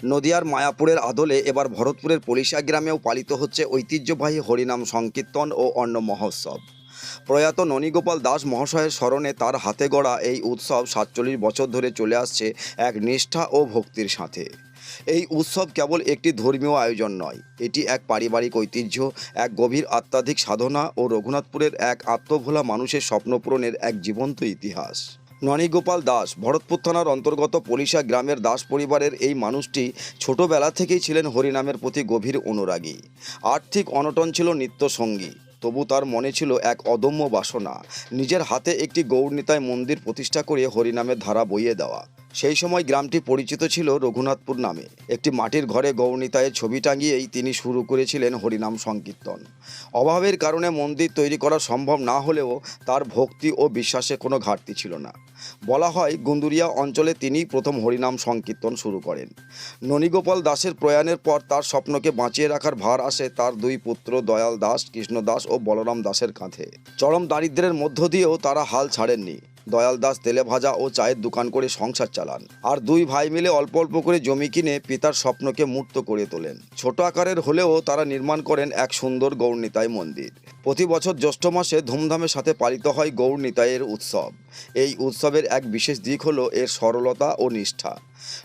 নদিয়ার মায়াপুরের আদলে এবার ভরতপুরের পলিশা গ্রামেও পালিত হচ্ছে ঐতিহ্যবাহী হরিনাম সংকীর্তন ও অন্ন মহোৎসব। প্রয়াত ননীগোপাল দাস মহাশয়ের স্মরণে তার হাতে গড়া এই উৎসব সাতচল্লিশ বছর ধরে চলে আসছে এক নিষ্ঠা ও ভক্তির সাথে। এই উৎসব কেবল একটি ধর্মীয় আয়োজন নয়, এটি এক পারিবারিক ঐতিহ্য, এক গভীর আত্মাধিক সাধনা ও রঘুনাথপুরের এক আত্মভোলা মানুষের স্বপ্নপূরণের এক জীবন্ত ইতিহাস। ননীগোপাল দাস, ভরতপুর থানার অন্তর্গত পলিশা গ্রামের দাস পরিবারের এই মানুষটি ছোটবেলা থেকেই ছিলেন হরিনামের প্রতি গভীর অনুরাগী। আর্থিক অনটন ছিল নিত্যসঙ্গী, তবু তার মনে ছিল এক অদম্য বাসনা। নিজের হাতে একটি গৌর গৌরনীতায় মন্দির প্রতিষ্ঠা করে হরিনামের ধারা বইয়ে দেওয়া। সেই সময় গ্রামটি পরিচিত ছিল রঘুনাথপুর নামে। একটি মাটির ঘরে গৌরনীতায়ের ছবি টাঙিয়েই তিনি শুরু করেছিলেন হরিনাম সংকীর্তন। অভাবের কারণে মন্দির তৈরি করা সম্ভব না হলেও তার ভক্তি ও বিশ্বাসে কোনো ঘাটতি ছিল না। বলা হয়, গুন্দুরিয়া অঞ্চলে তিনি প্রথম হরিনাম সংকীর্তন শুরু করেন। ননীগোপাল দাসের প্রয়াণের পর তার স্বপ্নকে বাঁচিয়ে রাখার ভার আসে তার দুই পুত্র দয়াল দাস কৃষ্ণ দাস ও বলরাম দাসের কাঁধে। চরম দারিদ্র্যের মধ্য দিয়েও তারা হাল ছাড়েননি। দয়াল দাস তেলে ভাজা ও চায়ের দোকান করে সংসার চালান। আর দুই ভাই মিলে অল্প অল্প করে জমি কিনে পিতার স্বপ্নকে মূর্ত করে তোলেন। ছোট আকারের হলেও তারা নির্মাণ করেন এক সুন্দর গৌরনীতাই মন্দির। প্রতি বছর জ্যৈষ্ঠ মাসে ধুমধামের সাথে পালিত হয় গৌরনীতাইয়ের উৎসব। এই উৎসবের এক বিশেষ দিক হলো এর সরলতা ও নিষ্ঠা।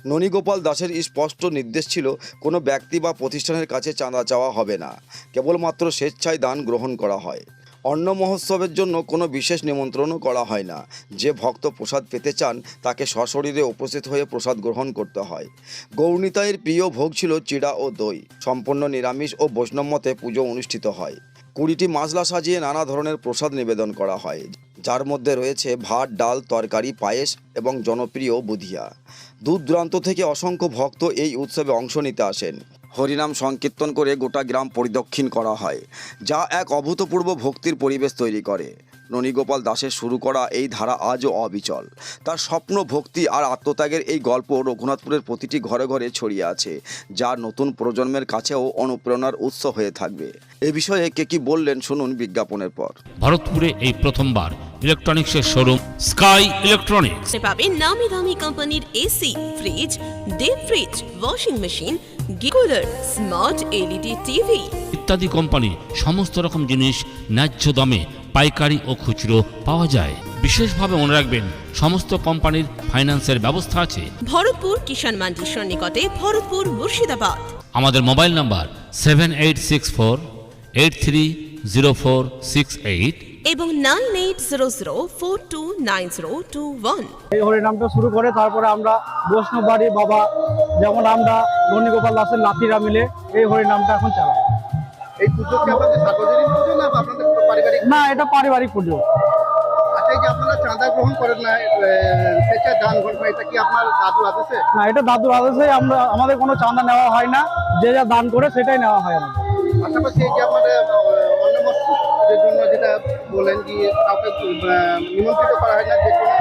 ননীগোপাল দাসের স্পষ্ট নির্দেশ ছিল, কোনো ব্যক্তি বা প্রতিষ্ঠানের কাছে চাঁদা চাওয়া হবে না। কেবলমাত্র স্বেচ্ছায় দান গ্রহণ করা হয়। অন্ন মহোৎসবের জন্য কোনো বিশেষ নিমন্ত্রণও করা হয় না। যে ভক্ত প্রসাদ পেতে চান, তাকে সশরীরে উপস্থিত হয়ে প্রসাদ গ্রহণ করতে হয়। গৌরনীতায়ের প্রিয় ভোগ ছিল চিড়া ও দই। সম্পূর্ণ নিরামিষ ও বৈষ্ণব মতে পুজো অনুষ্ঠিত হয়। কুড়িটি মাজলা সাজিয়ে নানা ধরনের প্রসাদ নিবেদন করা হয়। যার মধ্যে রয়েছে ভাত, ডাল, তরকারি, পায়েস এবং জনপ্রিয় বুধিয়া। দূর দূরান্ত থেকে অসংখ্য ভক্ত এই উৎসবে অংশ নিতে আসেন। হরিনাম সংকীর্তন করে গোটা গ্রাম পরিদক্ষিণ করা হয়, যা এক অভূতপূর্ব ভক্তির পরিবেশ তৈরি করে। ননীগোপাল দাসের শুরু করা এই ধারা আজও অবিচল। তার স্বপ্ন ভক্তি আর আত্মত্যাগের এই গল্প রঘুনাথপুরের প্রতিটি ঘরে ঘরে ছড়িয়ে আছে যা নতুন প্রজন্মের কাছেও অনুপ্রেরণার উৎস হয়ে থাকবে। এ বিষয়ে কে কি বললেন শুনুন বিজ্ঞাপনের পর। ভারতপুরে এই প্রথমবার ইলেকট্রনিক্সের শোরুম স্কাই ইলেকট্রনিক্স। পাবেন নামি দামি কোম্পানির AC fridge deep fridge washing machine গিকুলার smart LED TV. ইত্যাদি কোম্পানি সমস্ত রকম জিনিস ন্যায্য দামে পাইকারি ও খুচরো পাওয়া যায়। বিশেষভাবে মনে রাখবেন সমস্ত কোম্পানির ফাইন্যান্সের ব্যবস্থা আছে। ভরতপুর কিষাণ মান্ডির সন্নিকটে ভরতপুর মুর্শিদাবাদ। আমাদের mobile number seven eight six four eight three zero four six eight এবং nine eight zero zero four two nine zero two one এই হরিনামটা শুরু করে তারপরে আমরা বৈষ্ণব বাড়ি বাবা যেমন আমরা ধনীগোপাল দাসের নাতিরা মিলে এই হরিনামটা এখন চালাই। এই পুজো কি আপনাদের সার্বজনীন পুজো না আপনাদের পারিবারিক? না এটা পারিবারিক পুজো। আচ্ছা এই আপনারা চাঁদা গ্রহণ করেন না এটা দাদুর আদেশে? আমরা আমাদের কোনো চাঁদা নেওয়া হয় না। যে যা দান করে সেটাই নেওয়া হয় আমাদের। পাশাপাশি যে জন্য যেটা বলেন কাউকে নিমন্ত্রিত করা হয় না যে কোনো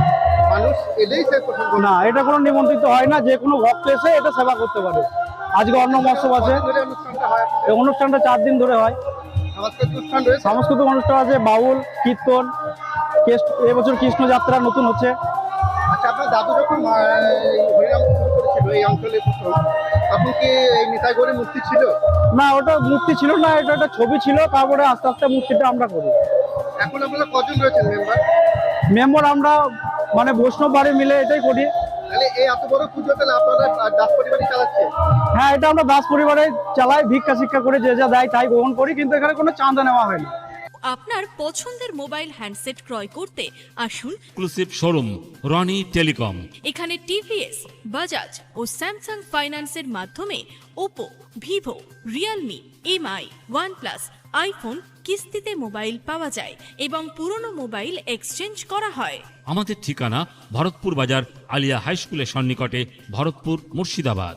মানুষ এলেই সে না এটা কোনো নিমন্ত্রিত হয় না যে কোনো ভক্ত এসে এটা সেবা করতে পারে। আজকে অন্ন মহোৎসব আছে এই অনুষ্ঠানটা চার দিন ধরে হয়। সাংস্কৃতিক অনুষ্ঠান আছে বাউল কীর্তন এবছর কৃষ্ণ যাত্রা নতুন হচ্ছে। আচ্ছা আপনার দাদু যখন আহ, এই হরিনাম শুরু করেছিল এই অঞ্চলে তখন কি এই নিতাইগড়ে মূর্তি ছিল? না ওটা মূর্তি ছিল না এটা একটা ছবি ছিল তারপরে আস্তে আস্তে মূর্তিটা আমরা করি। এখন আপনারা কজন রয়েছেন মেম্বার মেম্বার আমরা মানে বৈষ্ণব বাড়ি মিলে এটাই করি। তাহলে এই এত বড় পুজো তাহলে আপনারা দাস পরিবারই চালাচ্ছে? হ্যাঁ এটা আমরা দাস পরিবারে চালাই ভিক্ষা শিক্ষা করে যে যা দেয় তাই গ্রহণ করি কিন্তু এখানে কোনো চাঁদা নেওয়া হয় না। আপনার পছন্দের মোবাইল হ্যান্ডসেট ক্রয় করতে আসুন। এক্সক্লুসিভ শোরুম রনি টেলিকম এখানে টিভিএস বাজাজ ও স্যামসাং ফাইন্যান্সের মাধ্যমে Oppo Vivo Realme MI OnePlus iPhone কিস্তিতে মোবাইল পাওয়া যায় এবং পুরনো মোবাইল এক্সচেঞ্জ করা হয়। আমাদের ঠিকানা ভরতপুর বাজার আলিয়া হাই স্কুলের সন্নিকটে Bharatpur Murshidabad.